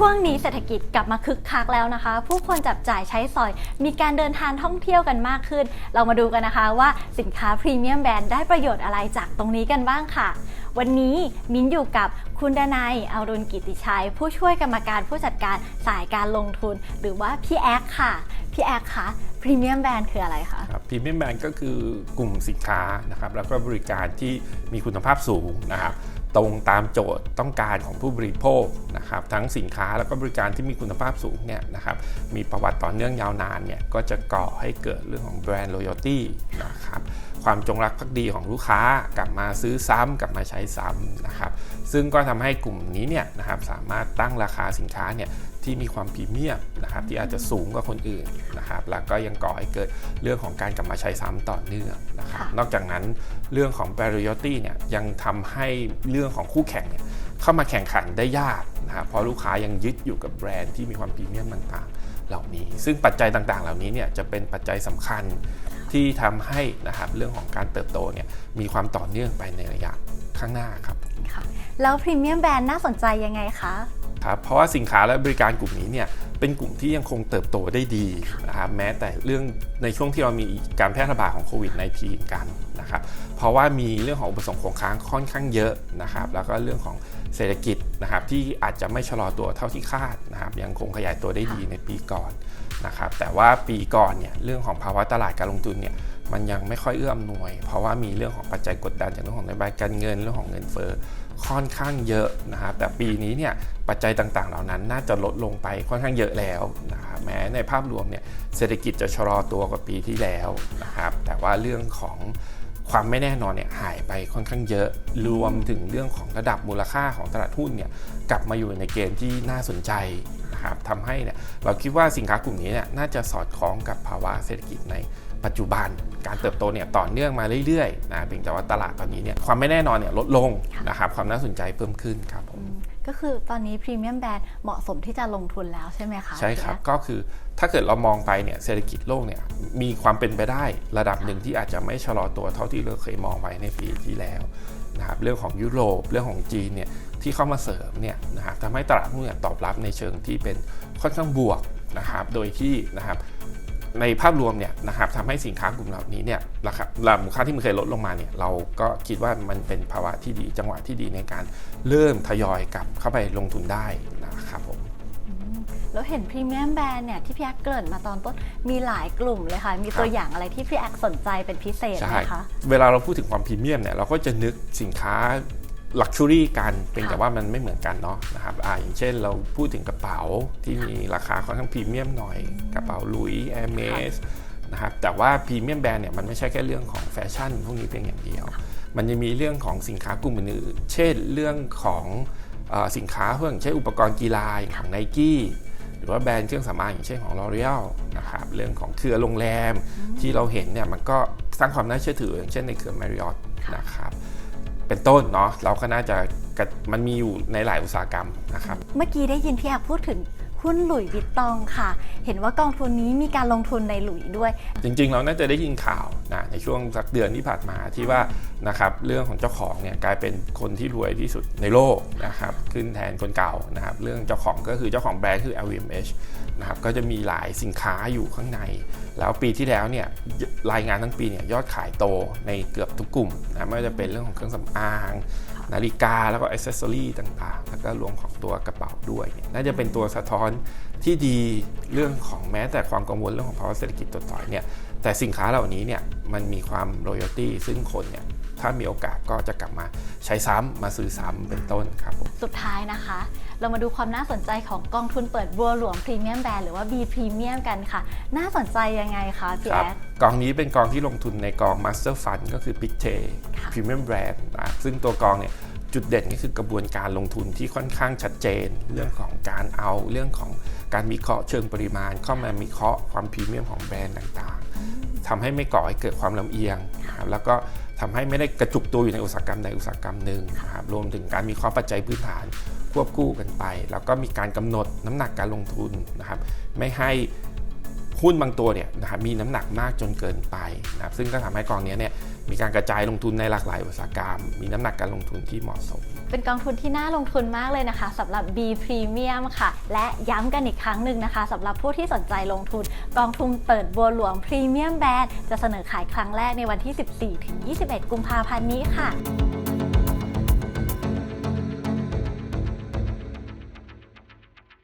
ช่วงนี้เศรษฐกิจกลับมาคึกคักแล้วนะคะ ผู้คนจับจ่ายใช้สอย มีการเดินทางท่องเที่ยวกันมากขึ้น เรามาดูกันนะคะว่าสินค้าพรีเมียมแบรนด์ได้ประโยชน์อะไรจากตรงนี้กันบ้างค่ะ วันนี้มิ้นอยู่กับคุณดนัยอรุณกิติชัย ผู้ช่วยกรรมการผู้จัดการสายการลงทุน หรือว่าพี่แอคค่ะ พี่แอคคะพรีเมียมแบรนด์คืออะไรคะครับพรีเมียมแบรนด์ก็คือกลุ่มสินค้านะครับแล้วก็บริการที่มีคุณภาพสูงนะครับตรงตามโจทย์ต้องการของผู้บริโภคนะครับทั้งสินค้าแล้วก็บริการที่มีคุณภาพสูงเนี่ยนะครับมีประวัติต่อเนื่องยาวนานเนี่ยก็จะก่อให้เกิดเรื่องของแบรนด์ loyalty นะ ครับความจงรักภักดีของลูกค้ากลับมาซื้อซ้ำกลับมาใช้ซ้ำนะครับ ซึ่งก็ทำให้กลุ่มนี้เนี่ยนะครับสามารถตั้งราคาสินค้าเนี่ยที่มีความพรีเมียมนะครับที่อาจจะสูงกว่าคนอื่นนะครับ แล้วก็ยังก่อให้เกิดเรื่องของการกลับมาใช้ซ้ำต่อเนื่องนะครับค่ะนอกจากนั้นเรื่องของ loyalty เนี่ยยังทำให้เรื่องของคู่แข่งเนี่ยเข้ามาแข่งขันได้ยากนะครับเพราะลูกค้ายังยึดอยู่กับแบรนด์ที่มีความพรีเมียมต่างๆ เหล่านี้ ซึ่งปัจจัยต่างๆ เหล่านี้เนี่ยจะเป็นปัจจัยสำคัญ ที่ทำให้นะครับเรื่องของการเติบโตเนี่ยมีความต่อเนื่องไปในระยะข้างหน้าครับ ค่ะ แล้วพรีเมียมแบรนด์น่าสนใจยังไงคะ ครับเพราะว่าสินค้าและบริการกลุ่มนี้เนี่ยเป็นกลุ่มที่ยังคงเติบโตได้ดีนะครับแม้แต่เรื่องในช่วงที่เรามีการแพร่ระบาดของโควิด -19 กันนะครับเพราะว่ามีเรื่องของอุปสงค์คงค้างค่อนข้างเยอะนะครับแล้วก็เรื่องของเศรษฐกิจนะครับที่อาจจะไม่ชะลอตัวเท่าที่คาดนะครับยังคงขยายตัวได้ดีในปีก่อนนะครับแต่ว่าปีก่อนเนี่ยเรื่องของภาวะตลาดการลงทุนเนี่ยมันยังไม่ค่อยเอื้ออำนวย เพราะว่ามีเรื่องของปัจจัยกดดันจากเรื่องของนโยบายการเงินเรื่องของเงินเฟ้อ ค่อนข้างเยอะนะครับแต่ปีนี้เนี่ยปัจจัยต่างๆ เหล่านั้นน่าจะลดลงไปค่อนข้างเยอะแล้วนะครับแม้ในภาพรวมเนี่ยเศรษฐกิจจะชะลอตัวกว่าปีที่แล้วนะครับแต่ว่าเรื่องของความไม่แน่นอนเนี่ยหายไปค่อนข้างเยอะรวมถึงเรื่องของระดับมูลค่าของตลาดหุ้นเนี่ยกลับมาอยู่ในเกณฑ์ที่น่าสนใจ นะครับทำให้เนี่ยเราคิดว่าสินค้ากลุ่มนี้เนี่ยน่าจะสอดคล้องกับภาวะเศรษฐกิจในปัจจุบันการเติบโตเนี่ยต่อเนื่องมาเรื่อยๆนะเพียงแต่ว่าตลาดตอนนี้เนี่ยความไม่แน่นอนเนี่ยลดลงนะครับความน่าสนใจเพิ่มขึ้นครับผมก็คือตอนนี้พรีเมียมแบรนด์เหมาะสมที่จะลงทุนแล้วใช่ไหมคะใช่ครับพี่แอก็คือถ้าเกิดเรามองไปเนี่ยเศรษฐกิจโลกเนี่ยมีความเป็นไปได้ระดับหนึ่งที่อาจจะไม่ชะลอตัวเท่าที่เราเคยมองไว้ในปีที่แล้ว นะครับเรื่องของยุโรปเรื่องของจีนเนี่ยที่เข้ามาเสริมเนี่ยนะครับทำให้ตลาดหุ้นเนี่ยตอบรับในเชิงที่เป็นค่อนข้างบวกนะครับโดยที่นะครับในภาพรวมเนี่ยนะครับทำให้สินค้ากลุ่มเหล่านี้เนี่ยราคาราคามูลค่าที่มันเคยลดลงมาเนี่ยเราก็คิดว่ามันเป็นภาวะที่ดีจังหวะที่ดีในการเริ่มทยอยกลับเข้าไปลงทุนได้นะครับผม แล้วเห็นพรีเมียมแบรนด์เนี่ยที่พี่แอคเกริ่นมาตอนต้นมีหลายกลุ่มเลยค่ะ มีตัวอย่างอะไรที่พี่แอคสนใจเป็นพิเศษไหมคะเวลาเราพูดถึงความพรีเมียมเนี่ยเราก็จะนึกสินค้าลักชัวรี่กันเป็นแต่ค่ะว่ามันไม่เหมือนกันเนาะนะครับอ่าอย่างเช่นเราพูดถึงกระเป๋าที่มีราคาค่อนข้างพรีเมียมหน่อย กระเป๋าลุยแอร์เมสนะครับแต่ว่าพรีเมียมแบรนด์เนี่ยมันไม่ใช่แค่เรื่องของแฟชั่นพวกนี้เพียงอย่างเดียว มันยังมีเรื่องของสินค้ากลุ่มอื่นๆเช่นเรื่องของเออสินค้าเพื่ออย่างเช่นอุปกรณ์กีฬาอย่างของไนกี้ห รือว่าแบรนด์เครื่องสำอางอย่างเช่นของ L'Oreal นะครับเรื่องของเครือโรงแรมที่เราเห็นเนี่ยมันก็สร้างความน่าเชื่อถืออย่างเช่นในเครือ Marriott นะครับเป็นต้นเนาะเราก็น่าจะกระมันมีอยู่ในหลายอุตสาหกรรมนะครับเมื่อกี้ได้ยินพี่แอคพูดถึงหุ้นหลุยส์วิตตองค่ะ เห็นว่ากองทุนนี้มีการลงทุนในหลุยส์ด้วย จริงๆ เราน่าจะได้ยินข่าว นะในช่วงสักเดือนที่ผ่านมาที่ว่านะครับเรื่องของเจ้าของเนี่ยกลายเป็นคนที่รวยที่สุดในโลกนะครับขึ้นแทนคนเก่านะครับเรื่องเจ้าของก็คือเจ้าของแบรนด์คือ LVMH นะครับก็จะมีหลายสินค้าอยู่ข้างใน แล้วปีที่แล้วเนี่ยรายงานทั้งปีเนี่ยยอดขายโตในเกือบทุกกลุ่มนะไม่ว่าจะเป็นเรื่องของเครื่องสำอางนาฬิกาแล้วก็อ c เซสซอรี่ต่างๆ แล้วก็รวมของตัวกระเป๋าด้วยเนี่ยน่าจะเป็นตัวสะท้อนที่ดีเรื่องของแม้แต่ความกังวลเรื่องของภาวะเศรษฐกิจถดถอยเนี่ย แต่สินค้าเหล่านี้เนี่ยมันมีความ loyalty ซึ่งคนเนี่ยถ้ามีโอกาสก็จะกลับมาใช้ซ้ำมาซื้อซ้ำเป็นต้นครับผมสุดท้ายนะคะ เรามาดูความน่าสนใจของกองทุนเปิดบัวหลวงพรีเมียมแบรนด์หรือว่า B พรีเมียมกันค่ะ น่าสนใจยังไงคะพี่คแอรับคกองนี้เป็นกองที่ลงทุนในกอง Master Fund ก็คือ Big T ค่ะ Premium Brand นะซึ่งตัวกองเนี่ยจุดเด่นก็คือกระบวนการลงทุนที่ค่อนข้างชัดเจน เรื่องของการเอาเรื่องของการวิเคราะห์เชิงปริมาณ เข้ามาวิเคราะห์ความพรีเมียมของแบรนด์ต่างๆ ทำให้ไม่ก่อให้เกิดความลำเอียงนะครับแล้วก็ทำให้ไม่ได้กระจุกตัวอยู่ในอุตสาหกรรมใดอุตสาหกรรมหนึ่งนะครับรวมถึงการมีข้อปัจจัยพื้นฐานควบคู่กันไป แล้วก็มีการกำหนดน้ำหนักการลงทุนนะครับ ไม่ให้หุ้นบางตัวเนี่ยนะครับมีน้ำหนักมากจนเกินไปนะครับซึ่งก็ทำให้กองเนี้ยเนี่ยมีการกระจายลงทุนในหลากหลายอุตสาหกรรม มีน้ำหนักการลงทุนที่เหมาะสม เป็นกองทุนที่น่าลงทุนมากเลยนะคะสำหรับ B Premium ค่ะ และย้ำกันอีกครั้งหนึ่งนะคะสำหรับผู้ที่สนใจลงทุน กองทุนเปิดบัวหลวง Premium Band จะเสนอขายครั้งแรกในวันที่ 14-21 กุมภาพันธ์นี้ค่ะ